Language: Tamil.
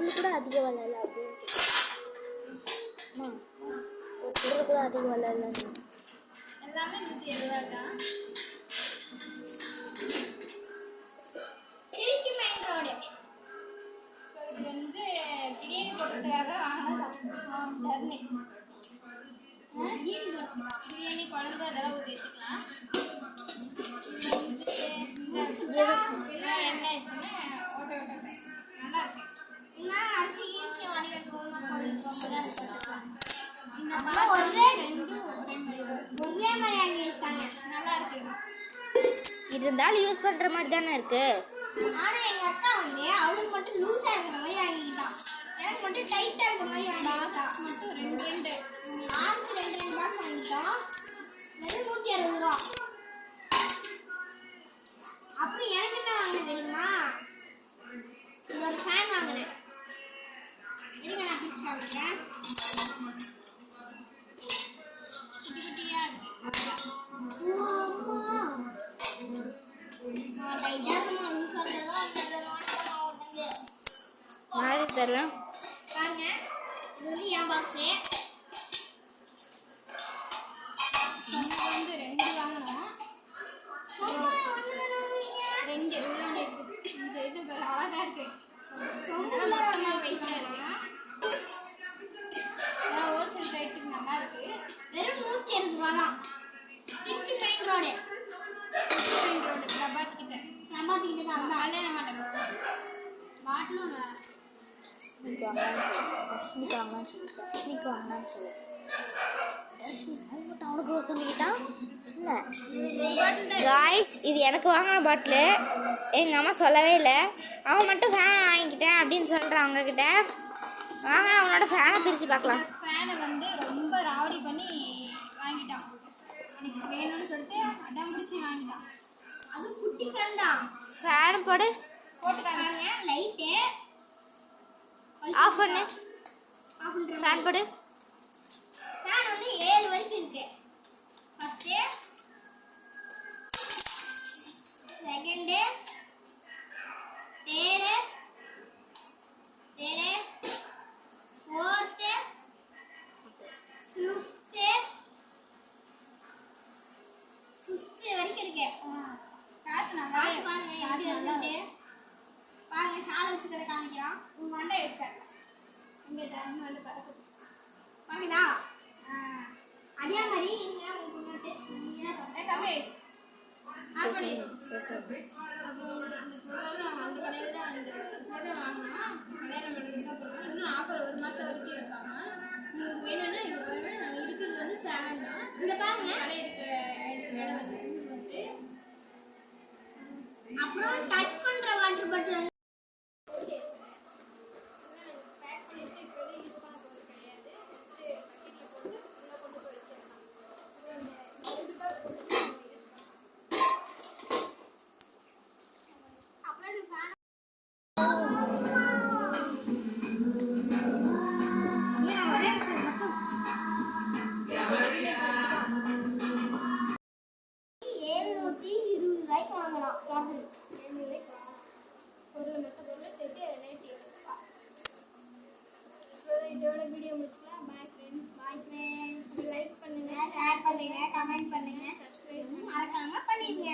பொருள் கூட அதிக வளரல அப்படின்னு சொல்லி ஒரு பொருள் கூட அதிக வளரல எல்லாமே நூற்றி எழுபது தான் திருச்சி மெயின் ரோடு இது வந்து பிரியாணி போடுறதுக்காக பிரியாணி குழம்பு அதெல்லாம் ஊற்றி வச்சுக்கலாம். இருந்தாலும் யூஸ் பண்ணுற மாதிரி தானே இருக்கு. ஆனா எங்க அக்கா வந்து அவளுக்கு மட்டும் லூஸா இருக்கிற மாதிரி வாங்கிக்கிட்டான் எனக்கு மட்டும் டைட்டா இருக்கிற மாதிரி வாங்கிக்கிட்டான் மட்டும் தெரியல பாருங்க. இது வந்து என் பாக்ஸு வந்து ரெண்டு வாங்குவீங்க ரெண்டு இருக்கு இது இது பாரு, அழகா இருக்கு சொந்த நல்லா மொத்தமா வெயிட்டா இருக்கு ஹோல்சேல் ரேட்டுக்கு நல்லா இருக்கு வெறும் நூற்றி அறுபது ரூபா தான். Trichy main road main road Prabhat கிட்ட நான் பார்த்துக்கிட்டு தான் பாட்டிலும் நல்லா தர்ஷினிக்கு வாங்கலாம்னு சொல்லு தர்ஷினிக்கு வாங்கலாம்னு சொல்லு தர்ஷினிக்கு வாங்கலாம்னு சொல்லு தர்ஷினி அவன் மட்டும் அவனுக்கு சொல்லிக்கிட்டான் தான் காய்ஸ் இது எனக்கு வாங்கின பாட்டிலு எங்கள் அம்மா சொல்லவே இல்லை. அவன் மட்டும் ஃபேனை வாங்கிக்கிட்டேன் அப்படின்னு சொல்கிறான் அவங்கக்கிட்ட வாங்க அவனோட ஃபேனை பிரித்து பார்க்கலாம். ஃபேனை வந்து ரொம்ப ராவடி பண்ணி வாங்கிட்டான். எனக்கு வேணும்னு சொல்லிட்டு அடம் பிடிச்சி வாங்கிட்டான். அது குட்டி ஃபேன் தான். ஃபேனை போடு. போட்டு காமிங்க பாருங்க லைட்டு பண்ணு ஃபேன் போடு. ஃபேன் வந்து ஏழு வரைக்கும் இருக்கு first second third third fourth fifth fifth வரைக்கும் இருக்கு. பாருங்க பாருங்க சாலை வச்சு கடை காமிக்கிறான். உன் மண்டை வச்சிட்டேன் ஆ அதே மாதிரி இங்க உங்களுக்கு டெஸ்ட் அப்புறம் இந்த பொருள் அந்த கடையில் தான் அந்த இதில் தான் வாங்கினோம் கல்யாணம் அப்புறம் இன்னும் ஆஃபர் ஒரு மாதம் வரைக்கும் இருக்காங்க உங்களுக்கு வேணும்னா இங்கே பாருங்க. இருக்கிறது வந்து சேலம் தான். இந்த பாருங்க. கடை இருக்கிற இடம் வந்து பாட்டு பொருள் மொத்த பொருள் சேர்த்து ரெண்டாயிரத்தி எட்நூறுபா இதோட வீடியோ முடிச்சுக்கலாம் bye friends bye friends like பண்ணுங்கள் ஷேர் பண்ணுங்கள் கமெண்ட் பண்ணுங்கள் சப்ஸ்கிரைப் மறக்காமல் பண்ணிடுங்க